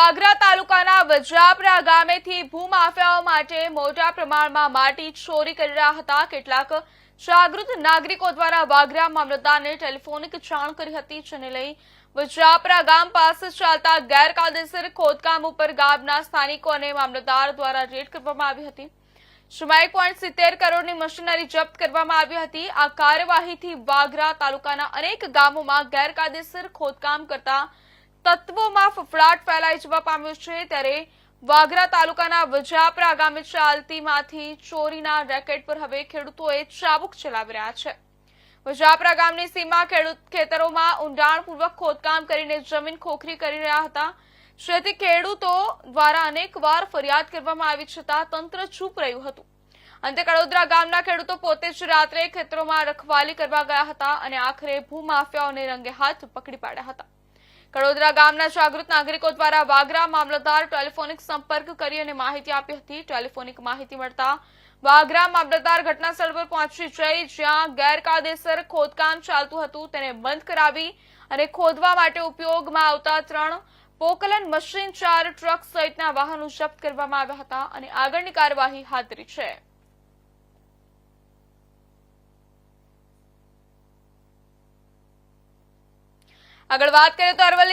વાગરા તાલુકાના વજરાપરા ગામેથી ભૂમાફિયાઓ માટે મોટા પ્રમાણમાં માટી ચોરી કરી રહ્યા હતા. કેટલાક જાગૃત નાગરિકો દ્વારા વાગરા મામલતદારને ટેલિફોનિક જાણ કરી હતી, જેને લઈ વજરાપરા ગામ પાસે ચાલતા ગેરકાયદેસર ખોદકામ ઉપર ગામના સ્થાનિકો અને મામલતદાર દ્વારા રેડ કરવામાં આવી હતી. જેમાં એક પોઈન્ટ સિત્તેર કરોડની મશીનરી જપ્ત કરવામાં આવી હતી. આ કાર્યવાહીથી વાગરા તાલુકાના અનેક ગામોમાં ગેરકાયદેસર ખોદકામ કરતા તત્વોમાં ફફડાટ ફેલાઈ જવા પામ્યો છે ત્યારે વાગરા તાલુકાના વજાપરા ગામે ચાલતીમાંથી ચોરીના રેકેટ પર હવે ખેડૂતોએ ચાબુક ચલાવી રહ્યા છે. વજાપરા ગામની સીમા ખેડૂત ખેતરોમાં ઊંડાણપૂર્વક ખોદકામ કરીને જમીન ખોખરી કરી રહ્યા હતા. જેથી ખેડૂતો દ્વારા અનેકવાર ફરિયાદ કરવામાં આવી છતાં તંત્ર ચૂપ રહ્યું હતું. અંતે કડોદરા ગામના ખેડૂતો પોતે જ રાત્રે ખેતરોમાં રખવાલી કરવા ગયા હતા અને આખરે ભૂમાફિયાઓને રંગે હાથ પકડી પાડ્યા હતા. કડોદરા ગામના જાગૃત નાગરિકો દ્વારા વાગરા મામલતદાર ટેલિફોનિક સંપર્ક કરી અને માહિતી આપી હતી. ટેલિફોનિક માહિતી મળતા વાગરા મામલતદાર ઘટના સ્થળ પર પહોંચી જઈ જ્યાં ગેરકાયદેસર ખોદકામ ચાલતું હતું. તેને બંધ કરાવી અને ખોદવા માટે ઉપયોગમાં આવતા ત્રણ પોકલન મશીન, ચાર ટ્રક સહિતના વાહનો જપ્ત કરવામાં આવ્યા હતા અને આગળની કાર્યવાહી હાથ છે. આગળ વાત કરીએ તો અરવલ્લી